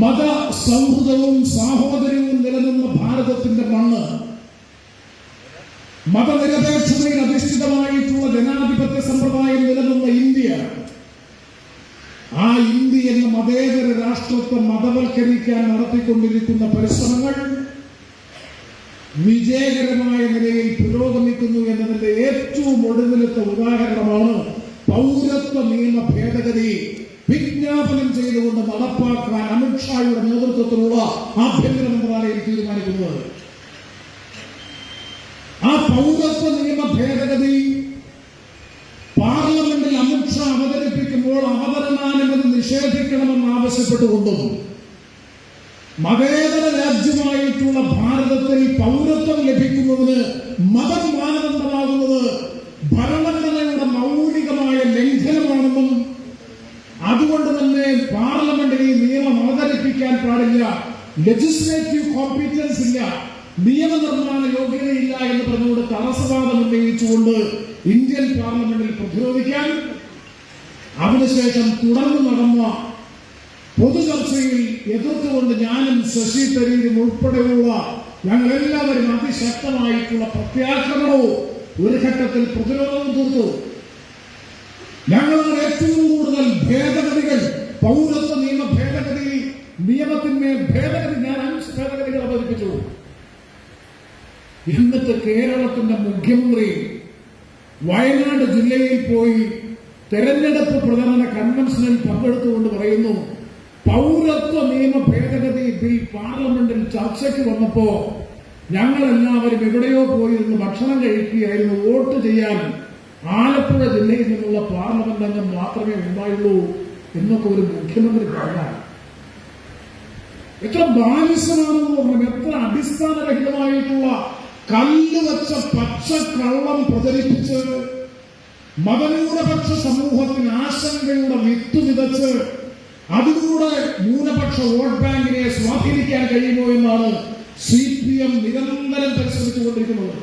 മത സൗഹൃദവും സാഹോദര്യവും നിലനിന്ന ഭാരതത്തിന്റെ മണ്ണ് മതനിരപേക്ഷതയിൽ അധിഷ്ഠിതമായിട്ടുള്ള ജനാധിപത്യ സമ്പ്രദായം നിലനിന്ന ഇന്ത്യ ആ ഇന്ത്യ എന്ന മതേതര രാഷ്ട്രത്തെ മതവൽക്കരിക്കാൻ നടത്തിക്കൊണ്ടിരിക്കുന്ന പരിശ്രമങ്ങൾ വിജയകരമായ നിലയിൽ പുരോഗമിക്കുന്നു എന്നതിന്റെ ഏറ്റവും ഒടുവിലത്തെ ഉദാഹരണമാണ് പൗരത്വ നിയമ ഭേദഗതി. വിജ്ഞാപനം ചെയ്തുകൊണ്ട് നടപ്പാക്കാൻ അമിത്ഷായുടെ നേതൃത്വത്തിലുള്ള ആഭ്യന്തര മന്ത്രാലയം തീരുമാനിക്കുന്നത്. ആ പൗരത്വ നിയമ ഭേദഗതി പാർലമെന്റിൽ അമിത്ഷാ അവതരിപ്പിക്കുമ്പോൾ അവതരണാനുമതി നിഷേധിക്കണമെന്ന് ആവശ്യപ്പെട്ടുകൊണ്ടും മതേതര രാജ്യമായിട്ടുള്ള ഭാരതത്തിൽ പൗരത്വം ലഭിക്കുന്നതിന് മതം മാനദണ്ഡമാകുന്നത് ഭരണഘടനയുടെ മൗലികമായ ലംഘനമാണെന്നും അതുകൊണ്ട് തന്നെ പാർലമെന്റിൽ ഈ നിയമം പാടില്ല ലെജിസ്ലേറ്റീവ് കോമ്പീറ്റൻസ് ഇല്ല. നിയമനിർമ്മാണ യോഗ്യതയില്ല എന്ന് പറഞ്ഞുകൊണ്ട് തടസ്സവാദം ഉന്നയിച്ചുകൊണ്ട് ഇന്ത്യൻ പാർലമെന്റിൽ പ്രതിരോധിക്കാൻ അതിനുശേഷം തുടർന്ന് നടന്ന പൊതുചർച്ചയിൽ എതിർത്തുകൊണ്ട് ഞാനും ശശി തരൂരും ഉൾപ്പെടെയുള്ള ഞങ്ങൾ എല്ലാവരും അതിശക്തമായിട്ടുള്ള പ്രത്യാക്രമണവും ഒരു ഘട്ടത്തിൽ പ്രതിരോധവും തീർത്തു. ഞങ്ങളുടെ ഏറ്റവും കൂടുതൽ ഭേദഗതികൾ പൗരത്വ നിയമത്തിന്മേൽ ഭേദഗതി ഞാൻ അഞ്ച് ഭേദഗതികൾ അവതരിപ്പിച്ചു. എന്നിട്ട് കേരളത്തിന്റെ മുഖ്യമന്ത്രി വയനാട് ജില്ലയിൽ പോയി തെരഞ്ഞെടുപ്പ് പ്രചരണ കൺവെൻഷനിൽ പങ്കെടുത്തുകൊണ്ട് പറയുന്നു പൗരത്വ നിയമ ഭേദഗതി ബിൽ പാർലമെന്റിൽ ചർച്ചയ്ക്ക് വന്നപ്പോ ഞങ്ങൾ എല്ലാവരും എവിടെയോ പോയിരുന്ന് ഭക്ഷണം കഴിക്കുകയായിരുന്നു വോട്ട് ചെയ്യാൻ ആലപ്പുഴ ജില്ലയിൽ നിന്നുള്ള പാർലമെന്റ് അംഗം മാത്രമേ ഉണ്ടായുള്ളൂ എന്നൊക്കെ ഒരു മുഖ്യമന്ത്രി പറഞ്ഞാൽ എത്ര ബാലിസനാണെന്ന് പറഞ്ഞു എത്ര അടിസ്ഥാനരഹിതമായിട്ടുള്ള കല്ല് വെച്ച കള്ളം പ്രചരിപ്പിച്ച് മതന്യൂനപക്ഷ സമൂഹത്തിന് ആശങ്കയുടെ വിത്ത് വിതച്ച് അതിലൂടെ ന്യൂനപക്ഷ വോട്ട് ബാങ്കിനെ സ്വാധീനിക്കാൻ കഴിയുമോ എന്നാണ് സി പി എം നിരന്തരം പരിശ്രമിച്ചുകൊണ്ടിരിക്കുന്നത്.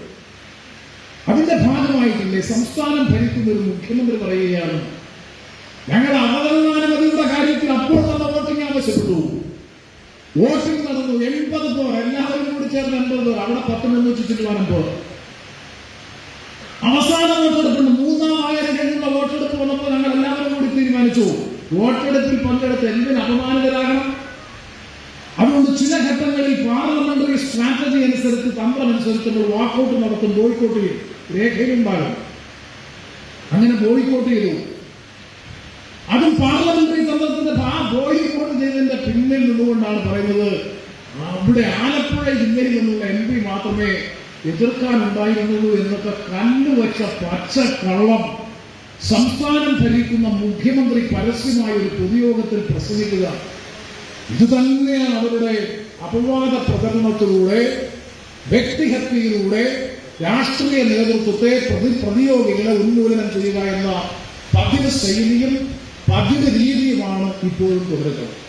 അതിന്റെ ഭാഗമായിട്ടില്ലേ സംസ്ഥാനം ഭരിക്കുന്ന ഒരു മുഖ്യമന്ത്രി പറയുകയാണ് ഞങ്ങൾ അവതരണാനുമതിയുടെ കാര്യത്തിൽ അപ്പോൾ തന്നെ വോട്ടിംഗ് ആവശ്യപ്പെട്ടു. വോട്ടിംഗ് നടന്നു. എൺപത് പോർ. എല്ലാവരും കൂടി ചേർന്ന് എൺപത് പേർ. അവിടെ പത്ത് മുന്നൂറ്റി ചില്ലുവാനം പോർ. അവസാന വോട്ടെടുപ്പുണ്ട് മൂന്നാം ആയിരം കഴിഞ്ഞുള്ള വോട്ടെടുപ്പ് വന്നപ്പോൾ ഞങ്ങൾ എല്ലാവരും കൂടി തീരുമാനിച്ചു. വോട്ടെടുപ്പിൽ പങ്കെടുത്ത് എന്തിന് അപമാനിതരാകണം? അതുകൊണ്ട് ചില ഘട്ടങ്ങളിൽ പാർലമെന്ററി സ്ട്രാറ്റജി അനുസരിച്ച് തന്ത്രമനുസരിച്ച് നമ്മൾ വാക്കൗട്ട് നടത്തും ബോയ്ക്കോട്ട് ചെയ്യും. രേഖയിലുണ്ടാകും അങ്ങനെ ബോയ്ക്കോട്ട് ചെയ്തു. അതും പാർലമെന്ററി ബോയ്ക്കോട്ട് ചെയ്തതിന്റെ പിന്നിൽ നിന്നുകൊണ്ടാണ് പറയുന്നത് അവിടെ ആലപ്പുഴ ജില്ലയിൽ നിന്നുള്ള എം പി മാത്രമേ എതിർക്കാനുണ്ടായിരുന്നുള്ളൂ എന്നൊക്കെ കല്ലുവച്ച പച്ച കള്ളം സംസ്ഥാനം ഭരിക്കുന്ന മുഖ്യമന്ത്രി പരസ്യമായ ഒരു പൊതുയോഗത്തിൽ പ്രസംഗിക്കുക. ഇത് തന്നെയാണ് അവരുടെ അപവാദ പ്രചരണത്തിലൂടെ വ്യക്തിഹത്യയിലൂടെ രാഷ്ട്രീയ നേതൃത്വത്തെ പ്രതി പ്രതിയോഗികളെ ഉന്മൂലനം ചെയ്യുക എന്ന പതിവ് ശൈലിയും പതിവ് രീതിയുമാണ് ഇപ്പോഴും തുടരുന്നത്